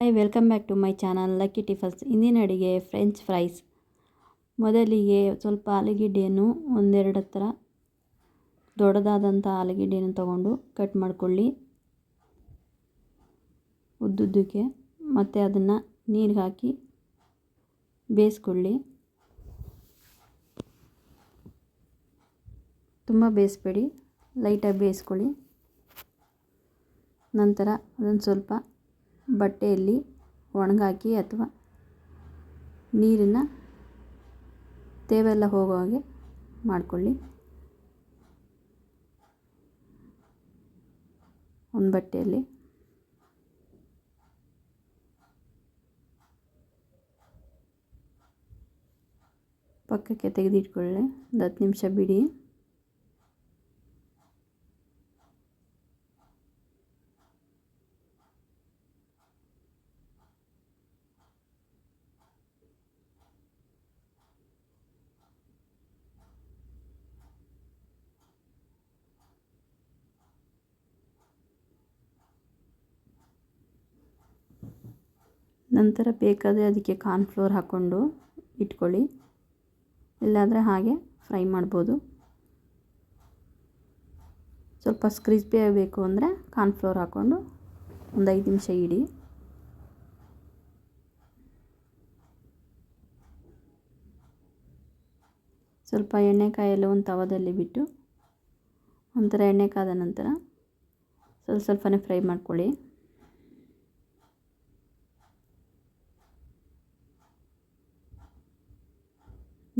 Hi welcome back to my channel lucky ಟಿಫಲ್ಸ್ ಇಂದಿನ ಅಡುಗೆ French fries ಮೊದಲಿಗೆ ಸ್ವಲ್ಪ ಆಲೂಗೆಡ್ಡೆಯನ್ನು ಒಂದೆರಡು ಹತ್ರ ದೊಡ್ಡದಾದಂಥ ಆಲೂಗೆಡ್ಡೆಯನ್ನು ತಗೊಂಡು ಕಟ್ ಮಾಡಿಕೊಳ್ಳಿ. ಉದ್ದುದ್ದಕ್ಕೆ ಮತ್ತು ಅದನ್ನು ನೀರಿಗೆ ಹಾಕಿ ಬೇಯಿಸ್ಕೊಳ್ಳಿ. ತುಂಬ ಬೇಯಿಸ್ಬೇಡಿ ಲೈಟಾಗಿ ಬೇಯಿಸ್ಕೊಳ್ಳಿ. ನಂತರ ಅದನ್ನು ಸ್ವಲ್ಪ ಬಟ್ಟೆಯಲ್ಲಿ ಒಣಗಾಕಿ ಅಥವಾ ನೀರಿನ ತೇವೆಲ್ಲ ಹೋಗೋ ಹಾಗೆ ಮಾಡಿಕೊಳ್ಳಿ. ಒಂದು ಬಟ್ಟೆಯಲ್ಲಿ. ಪಕ್ಕಕ್ಕೆ ತೆಗೆದಿಟ್ಕೊಳ್ಳಿ. ಒಂದು ಹತ್ತು ನಿಮಿಷ ಬಿಡಿ. ನಂತರ ಬೇಕಾದರೆ ಅದಕ್ಕೆ ಕಾರ್ನ್ಫ್ಲೋರ್ ಹಾಕ್ಕೊಂಡು ಇಟ್ಕೊಳ್ಳಿ. ಇಲ್ಲಾಂದರೆ ಹಾಗೆ ಫ್ರೈ ಮಾಡ್ಬೋದು. ಸ್ವಲ್ಪ ಕ್ರಿಸ್ಪಿ ಆಗಬೇಕು ಅಂದರೆ ಕಾರ್ನ್ಫ್ಲೋರ್ ಹಾಕ್ಕೊಂಡು ಒಂದು ಐದು ನಿಮಿಷ ಇಡಿ. ಸ್ವಲ್ಪ ಎಣ್ಣೆ ಒಂದು ತವದಲ್ಲಿ ಬಿಟ್ಟು ಒಂಥರ ಎಣ್ಣೆ ಕಾದ ನಂತರ ಸ್ವಲ್ಪ ಸ್ವಲ್ಪನೇ ಫ್ರೈ ಮಾಡ್ಕೊಳ್ಳಿ.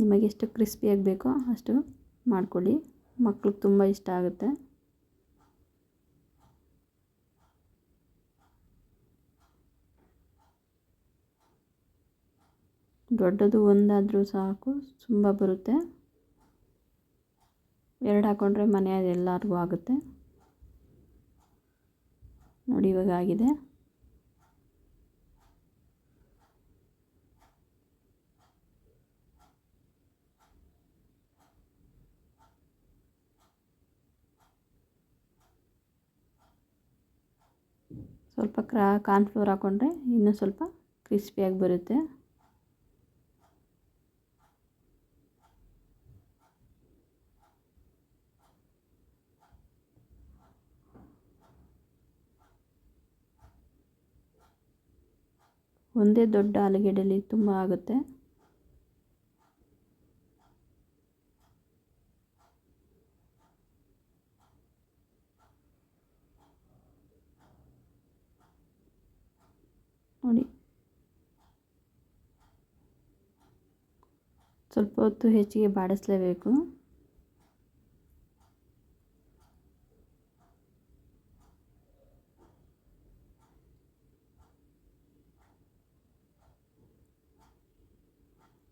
ನಿಮಗೆ ಎಷ್ಟು ಕ್ರಿಸ್ಪಿಯಾಗಿ ಬೇಕೋ ಅಷ್ಟು ಮಾಡ್ಕೊಳ್ಳಿ. ಮಕ್ಳಿಗೆ ತುಂಬ ಇಷ್ಟ ಆಗುತ್ತೆ. ದೊಡ್ಡದು ಒಂದಾದರೂ ಸಾಕು, ತುಂಬ ಬರುತ್ತೆ. ಎರಡು ಹಾಕ್ಕೊಂಡ್ರೆ ಮನೆಯಲ್ಲಿ ಎಲ್ಲರಿಗೂ ಆಗುತ್ತೆ. ನೋಡಿ ಇವಾಗ ಆಗಿದೆ. ಸ್ವಲ್ಪ ಕ್ರಾ ಕಾರ್ನ್ಫ್ಲೋರ್ ಹಾಕ್ಕೊಂಡ್ರೆ ಇನ್ನೂ ಸ್ವಲ್ಪ ಕ್ರಿಸ್ಪಿಯಾಗಿ ಬರುತ್ತೆ. ಒಂದೇ ದೊಡ್ಡ ಆಲೂಗೆಡ್ಡೆಯಲ್ಲಿ ತುಂಬ ಆಗುತ್ತೆ ನೋಡಿ ಸ್ವಲ್ಪ ಹೊತ್ತು ಹೆಚ್ಚಿಗೆ ಬಾಡಿಸಲೇಬೇಕು.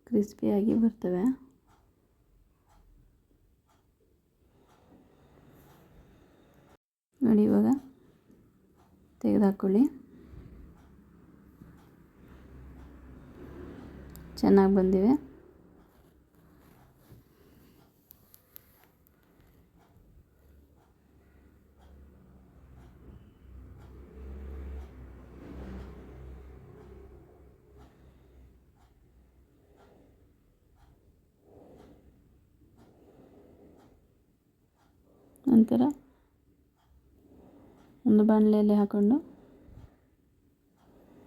ಕ್ರಿಸ್ಪಿಯಾಗಿ ಬರ್ತವೆ. ನೋಡಿ ಇವಾಗ ತೆಗೆದುಹಾಕ್ಕೊಳ್ಳಿ ಚೆನ್ನಾಗಿ ಬಂದಿವೆ. ನಂತರ ಒಂದು ಬಾಣಲೆಯಲ್ಲಿ ಹಾಕ್ಕೊಂಡು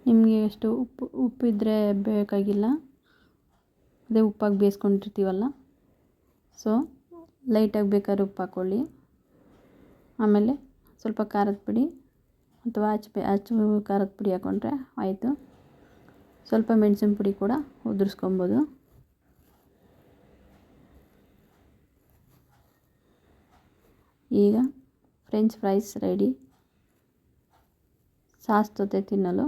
ನಿಮಗೆ ಎಷ್ಟು ಉಪ್ಪು ಉಪ್ಪಿದ್ದರೆ ಬೇಕಾಗಿಲ್ಲ. ಅದೇ ಉಪ್ಪಾಗಿ ಬೇಯಿಸ್ಕೊಂಡಿರ್ತೀವಲ್ಲ? ಸೊ ಲೈಟಾಗಿ ಬೇಕಾದ್ರೆ ಉಪ್ಪು ಹಾಕ್ಕೊಳ್ಳಿ ಆಮೇಲೆ ಸ್ವಲ್ಪ ಖಾರದ ಪುಡಿ ಅಥವಾ ಅಚ್ಚ ಅಚ್ಚು ಖಾರದ ಪುಡಿ ಹಾಕ್ಕೊಂಡ್ರೆ ಆಯಿತು. ಸ್ವಲ್ಪ ಮೆಣಸಿನ ಪುಡಿ ಕೂಡ ಉದುರಿಸ್ಕೊಬೋದು. ಈಗ ಫ್ರೆಂಚ್ ಫ್ರೈಸ್ ರೆಡಿ ಸಾಸ್ ಜೊತೆ ತಿನ್ನಲು